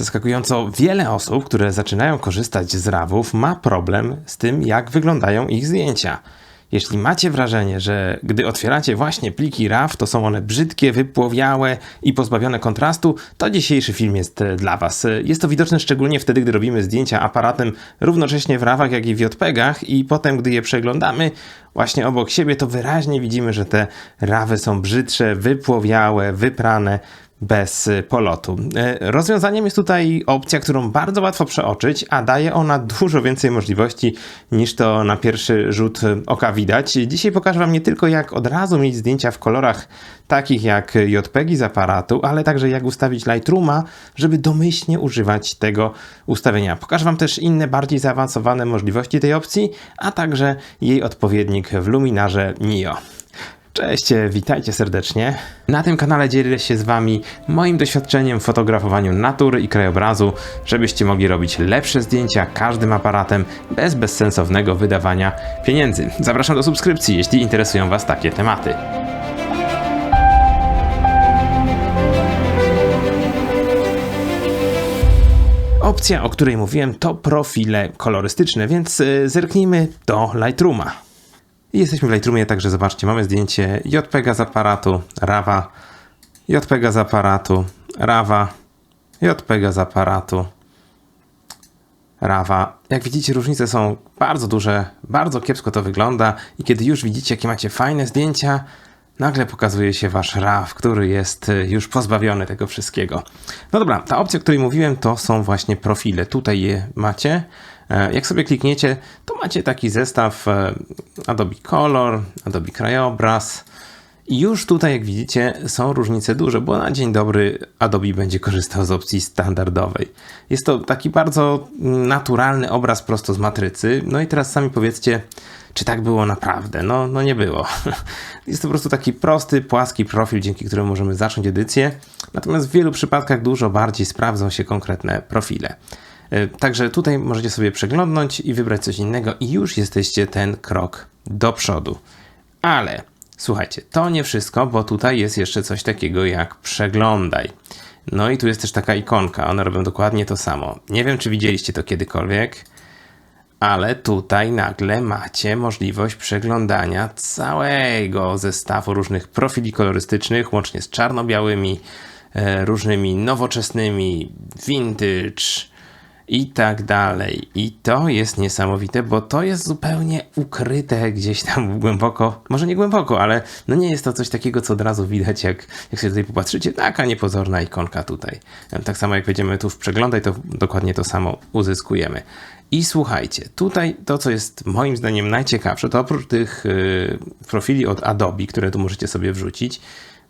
Zaskakująco wiele osób, które zaczynają korzystać z RAWów, ma problem z tym, jak wyglądają ich zdjęcia. Jeśli macie wrażenie, że gdy otwieracie właśnie pliki RAW, to są one brzydkie, wypłowiałe i pozbawione kontrastu, to dzisiejszy film jest dla Was. Jest to widoczne szczególnie wtedy, gdy robimy zdjęcia aparatem równocześnie w RAWach, jak i w JPEGach i potem, gdy je przeglądamy właśnie obok siebie, to wyraźnie widzimy, że te RAWy są brzydsze, wypłowiałe, wyprane, bez y, polotu. Y, rozwiązaniem jest tutaj opcja, którą bardzo łatwo przeoczyć, a daje ona dużo więcej możliwości niż to na pierwszy rzut oka widać. Dzisiaj pokażę Wam nie tylko jak od razu mieć zdjęcia w kolorach takich jak JPEGi z aparatu, ale także jak ustawić Lightrooma, żeby domyślnie używać tego ustawienia. Pokażę Wam też inne, bardziej zaawansowane możliwości tej opcji, a także jej odpowiednik w Luminarze Nio. Cześć, witajcie serdecznie. Na tym kanale dzielę się z Wami moim doświadczeniem w fotografowaniu natury i krajobrazu, żebyście mogli robić lepsze zdjęcia każdym aparatem bez bezsensownego wydawania pieniędzy. Zapraszam do subskrypcji, jeśli interesują Was takie tematy. Opcja, o której mówiłem, to profile kolorystyczne, więc y, zerknijmy do Lightrooma. I jesteśmy w Lightroomie, także zobaczcie, mamy zdjęcie JPEGa z aparatu, RAWa, JPEGa z aparatu, RAWa, JPEGa z aparatu, RAWa. Jak widzicie, różnice są bardzo duże, bardzo kiepsko to wygląda i kiedy już widzicie, jakie macie fajne zdjęcia, nagle pokazuje się wasz RAW, który jest y, już pozbawiony tego wszystkiego. No dobra, ta opcja, o której mówiłem, to są właśnie profile. Tutaj je macie. E, jak sobie klikniecie, to macie taki zestaw e, Adobe Color, Adobe Krajobraz. I już tutaj, jak widzicie, są różnice duże, bo na dzień dobry Adobe będzie korzystał z opcji standardowej. Jest to taki bardzo naturalny obraz prosto z matrycy. No i teraz sami powiedzcie, czy tak było naprawdę? No, no nie było. Jest to po prostu taki prosty, płaski profil, dzięki któremu możemy zacząć edycję. Natomiast w wielu przypadkach dużo bardziej sprawdzą się konkretne profile. E, także tutaj możecie sobie przeglądnąć i wybrać coś innego i już jesteście ten krok do przodu. Ale słuchajcie, to nie wszystko, bo tutaj jest jeszcze coś takiego jak przeglądaj. No i tu jest też taka ikonka, one robią dokładnie to samo. Nie wiem, czy widzieliście to kiedykolwiek, ale tutaj nagle macie możliwość przeglądania całego zestawu różnych profili kolorystycznych, łącznie z czarno-białymi, e, różnymi nowoczesnymi, vintage, i tak dalej. I to jest niesamowite, bo to jest zupełnie ukryte gdzieś tam głęboko, może nie głęboko, ale no nie jest to coś takiego, co od razu widać, jak, jak sobie tutaj popatrzycie, taka niepozorna ikonka tutaj. Tak samo jak wejdziemy tu w przeglądaj, to dokładnie to samo uzyskujemy. I słuchajcie, tutaj to, co jest moim zdaniem najciekawsze, to oprócz tych yy, profili od Adobe, które tu możecie sobie wrzucić,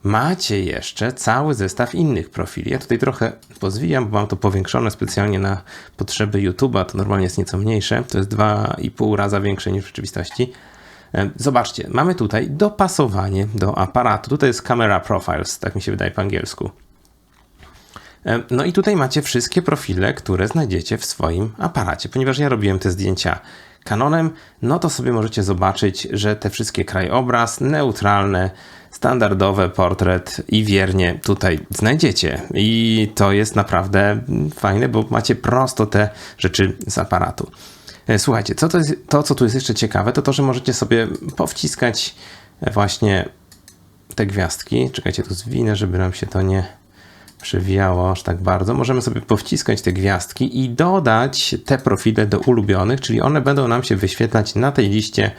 macie jeszcze cały zestaw innych profili. Ja tutaj trochę pozwijam, bo mam to powiększone specjalnie na potrzeby YouTube'a. To normalnie jest nieco mniejsze. To jest 2,5 raza większe niż w rzeczywistości. E, zobaczcie, mamy tutaj dopasowanie do aparatu. Tutaj jest Camera Profiles, tak mi się wydaje po angielsku. E, no i tutaj macie wszystkie profile, które znajdziecie w swoim aparacie. Ponieważ ja robiłem te zdjęcia Canonem, no to sobie możecie zobaczyć, że te wszystkie krajobraz, neutralne, standardowe portret i wiernie tutaj znajdziecie. I to jest naprawdę fajne, bo macie prosto te rzeczy z aparatu. E, słuchajcie, co to, jest, to co tu jest jeszcze ciekawe, to to, że możecie sobie powciskać właśnie te gwiazdki. Czekajcie, tu zwinę, żeby nam się to nie przewijało aż tak bardzo. Możemy sobie powciskać te gwiazdki i dodać te profile do ulubionych, czyli one będą nam się wyświetlać na tej liście,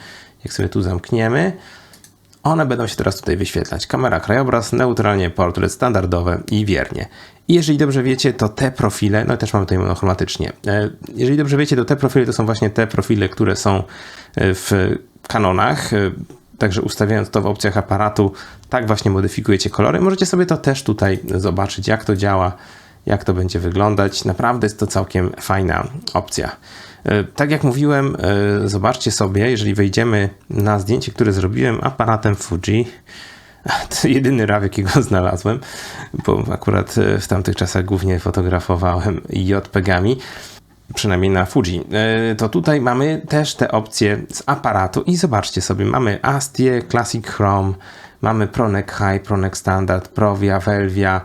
jak sobie tu zamkniemy. One będą się teraz tutaj wyświetlać. Kamera, krajobraz, neutralnie, portret, standardowe i wiernie. I jeżeli dobrze wiecie, to te profile, no też mamy tutaj monochromatycznie. E, jeżeli dobrze wiecie, to te profile to są właśnie te profile, które są e, w kanonach. E, także ustawiając to w opcjach aparatu, tak właśnie modyfikujecie kolory. Możecie sobie to też tutaj zobaczyć, jak to działa, jak to będzie wyglądać. Naprawdę jest to całkiem fajna opcja. E, tak jak mówiłem, e, zobaczcie sobie, jeżeli wejdziemy na zdjęcie, które zrobiłem aparatem Fuji, to jedyny RAW, jakiego znalazłem, bo akurat e, w tamtych czasach głównie fotografowałem JPEGami, przynajmniej na Fuji. To tutaj mamy też te opcje z aparatu i zobaczcie sobie, mamy Astie, Classic Chrome, mamy Pronek High, Pronek Standard, Provia, Velvia,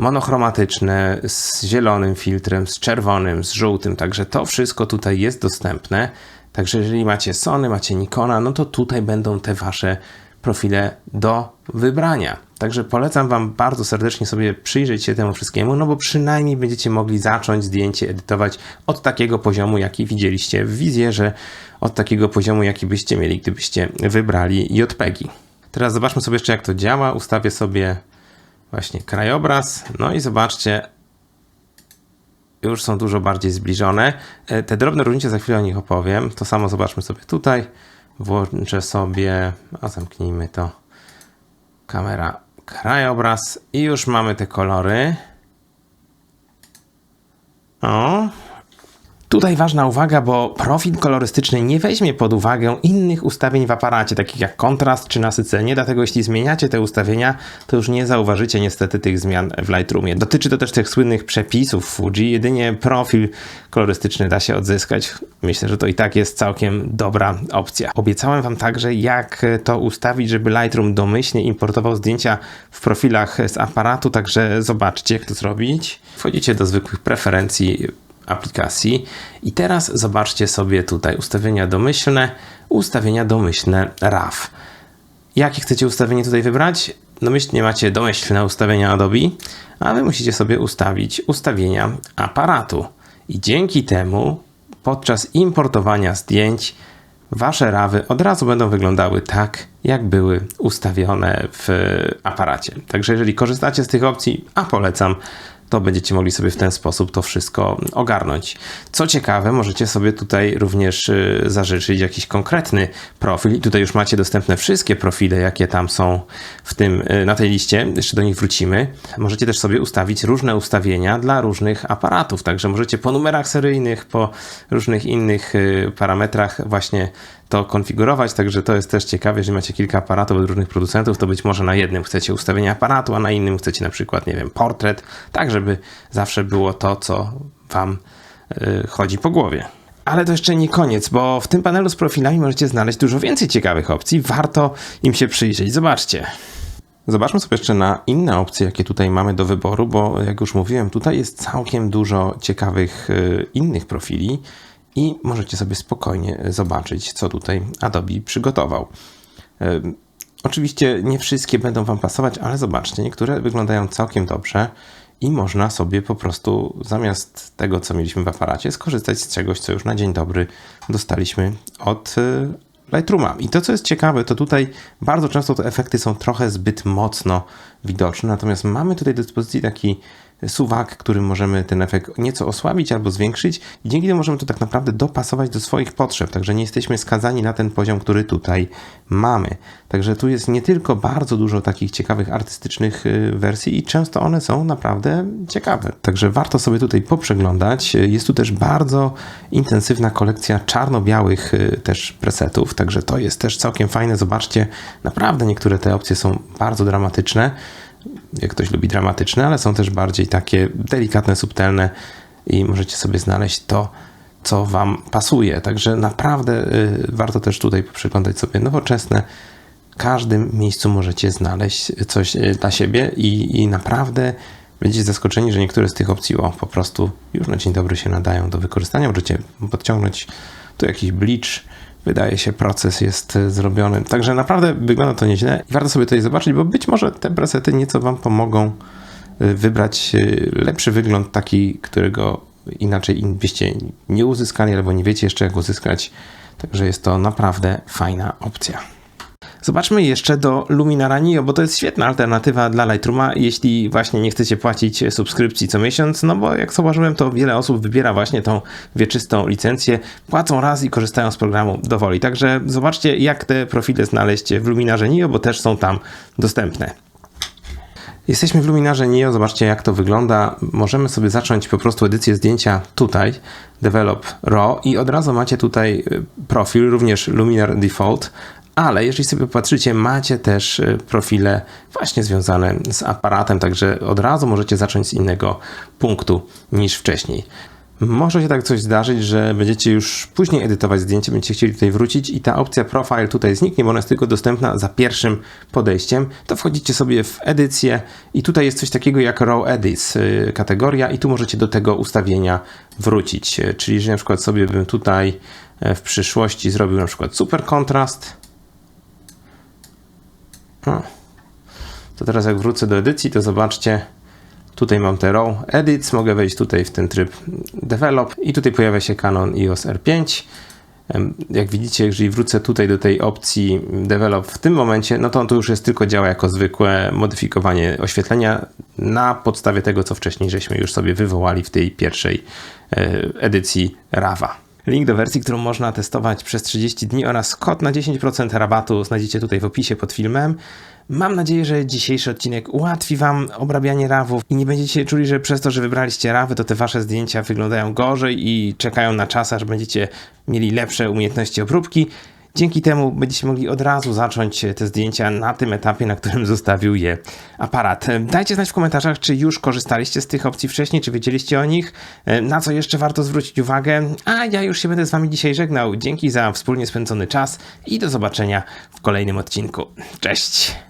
monochromatyczne z zielonym filtrem, z czerwonym, z żółtym, także to wszystko tutaj jest dostępne. Także jeżeli macie Sony, macie Nikona, no to tutaj będą te wasze profile do wybrania. Także polecam Wam bardzo serdecznie sobie przyjrzeć się temu wszystkiemu, no bo przynajmniej będziecie mogli zacząć zdjęcie edytować od takiego poziomu, jaki widzieliście w wizjerze, od takiego poziomu, jaki byście mieli, gdybyście wybrali JPEGi. Teraz zobaczmy sobie jeszcze, jak to działa. Ustawię sobie właśnie krajobraz, no i zobaczcie, już są dużo bardziej zbliżone. E, te drobne różnice, za chwilę o nich opowiem. To samo zobaczmy sobie tutaj. Włączę sobie, a zamknijmy to, kamera krajobraz i już mamy te kolory. O, Tutaj ważna uwaga, bo profil kolorystyczny nie weźmie pod uwagę innych ustawień w aparacie, takich jak kontrast czy nasycenie, dlatego jeśli zmieniacie te ustawienia, to już nie zauważycie niestety tych zmian w Lightroomie. Dotyczy to też tych słynnych przepisów Fuji, jedynie profil kolorystyczny da się odzyskać. Myślę, że to i tak jest całkiem dobra opcja. Obiecałem Wam także, jak to ustawić, żeby Lightroom domyślnie importował zdjęcia w profilach z aparatu, także zobaczcie, jak to zrobić. Wchodzicie do zwykłych preferencji aplikacji. I teraz zobaczcie sobie tutaj ustawienia domyślne, ustawienia domyślne RAW. Jakie chcecie ustawienie tutaj wybrać? Domyślnie macie domyślne ustawienia Adobe, a wy musicie sobie ustawić ustawienia aparatu. I dzięki temu podczas importowania zdjęć wasze rawy od razu będą wyglądały tak, jak były ustawione w aparacie. Także jeżeli korzystacie z tych opcji, a polecam, to będziecie mogli sobie w ten sposób to wszystko ogarnąć. Co ciekawe, możecie sobie tutaj również y, zażyczyć jakiś konkretny profil. I tutaj już macie dostępne wszystkie profile, jakie tam są w tym, y, na tej liście. Jeszcze do nich wrócimy. Możecie też sobie ustawić różne ustawienia dla różnych aparatów. Także możecie po numerach seryjnych, po różnych innych y, parametrach właśnie to konfigurować, także to jest też ciekawe, jeżeli macie kilka aparatów od różnych producentów, to być może na jednym chcecie ustawienie aparatu, a na innym chcecie na przykład, nie wiem, portret, tak żeby zawsze było to, co Wam yy, chodzi po głowie. Ale to jeszcze nie koniec, bo w tym panelu z profilami możecie znaleźć dużo więcej ciekawych opcji. Warto im się przyjrzeć. Zobaczcie. Zobaczmy sobie jeszcze na inne opcje, jakie tutaj mamy do wyboru, bo jak już mówiłem, tutaj jest całkiem dużo ciekawych yy, innych profili i możecie sobie spokojnie zobaczyć, co tutaj Adobe przygotował. Oczywiście nie wszystkie będą Wam pasować, ale zobaczcie, niektóre wyglądają całkiem dobrze i można sobie po prostu zamiast tego, co mieliśmy w aparacie, skorzystać z czegoś, co już na dzień dobry dostaliśmy od y, Lightrooma. I to, co jest ciekawe, to tutaj bardzo często te efekty są trochę zbyt mocno widoczne, natomiast mamy tutaj do dyspozycji taki suwak, którym możemy ten efekt nieco osłabić albo zwiększyć i dzięki temu możemy to tak naprawdę dopasować do swoich potrzeb, także nie jesteśmy skazani na ten poziom, który tutaj mamy. Także tu jest nie tylko bardzo dużo takich ciekawych artystycznych y, wersji i często one są naprawdę ciekawe. Także warto sobie tutaj poprzeglądać. Jest tu też bardzo intensywna kolekcja czarno-białych y, też presetów, także to jest też całkiem fajne. Zobaczcie, naprawdę niektóre te opcje są bardzo dramatyczne jak ktoś lubi dramatyczne, ale są też bardziej takie delikatne, subtelne i możecie sobie znaleźć to, co Wam pasuje. Także naprawdę y, warto też tutaj przyglądać sobie nowoczesne. W każdym miejscu możecie znaleźć coś y, dla siebie i, i naprawdę będziecie zaskoczeni, że niektóre z tych opcji o, po prostu już na dzień dobry się nadają do wykorzystania. Możecie podciągnąć tu jakiś bleach, wydaje się, proces jest e, zrobiony. Także naprawdę wygląda to nieźle i warto sobie tutaj zobaczyć, bo być może te presety nieco Wam pomogą e, wybrać e, lepszy wygląd, taki, którego inaczej byście nie uzyskali albo nie wiecie jeszcze jak uzyskać. Także jest to naprawdę fajna opcja. Zobaczmy jeszcze do Luminara Neo, bo to jest świetna alternatywa dla Lightrooma, jeśli właśnie nie chcecie płacić subskrypcji co miesiąc, no bo jak zauważyłem, to wiele osób wybiera właśnie tą wieczystą licencję, płacą raz i korzystają z programu dowoli. Także zobaczcie, jak te profile znaleźć w Luminarze Neo, bo też są tam dostępne. Jesteśmy w Luminarze Neo, zobaczcie jak to wygląda. Możemy sobie zacząć po prostu edycję zdjęcia tutaj, Develop RAW i od razu macie tutaj profil, również Luminar Default, ale jeżeli sobie popatrzycie, macie też y, profile właśnie związane z aparatem, także od razu możecie zacząć z innego punktu niż wcześniej. Może się tak coś zdarzyć, że będziecie już później edytować zdjęcie, będziecie chcieli tutaj wrócić i ta opcja Profile tutaj zniknie, bo ona jest tylko dostępna za pierwszym podejściem. To wchodzicie sobie w edycję i tutaj jest coś takiego jak Raw Edits y, kategoria i tu możecie do tego ustawienia wrócić. Y, Czyli, że na przykład sobie bym tutaj w przyszłości zrobił na przykład super kontrast. O. To teraz jak wrócę do edycji, to zobaczcie, Tutaj mam te Raw Edits, mogę wejść tutaj w ten tryb Develop i tutaj pojawia się Canon EOS R5. Em, Jak widzicie, jeżeli wrócę tutaj do tej opcji Develop w tym momencie, no to on to już jest tylko działa jako zwykłe modyfikowanie oświetlenia na podstawie tego, co wcześniej żeśmy już sobie wywołali w tej pierwszej e, edycji RAWa. Link do wersji, którą można testować przez 30 dni oraz kod na 10% rabatu znajdziecie tutaj w opisie pod filmem. Mam nadzieję, że dzisiejszy odcinek ułatwi Wam obrabianie rawów i nie będziecie czuli, że przez to, że wybraliście rawy, to te Wasze zdjęcia wyglądają gorzej i czekają na czas, aż będziecie mieli lepsze umiejętności obróbki. Dzięki temu będziecie mogli od razu zacząć te zdjęcia na tym etapie, na którym zostawił je aparat. Dajcie znać w komentarzach, czy już korzystaliście z tych opcji wcześniej, czy wiedzieliście o nich, na co jeszcze warto zwrócić uwagę. A ja już się będę z Wami dzisiaj żegnał. Dzięki za wspólnie spędzony czas i do zobaczenia w kolejnym odcinku. Cześć!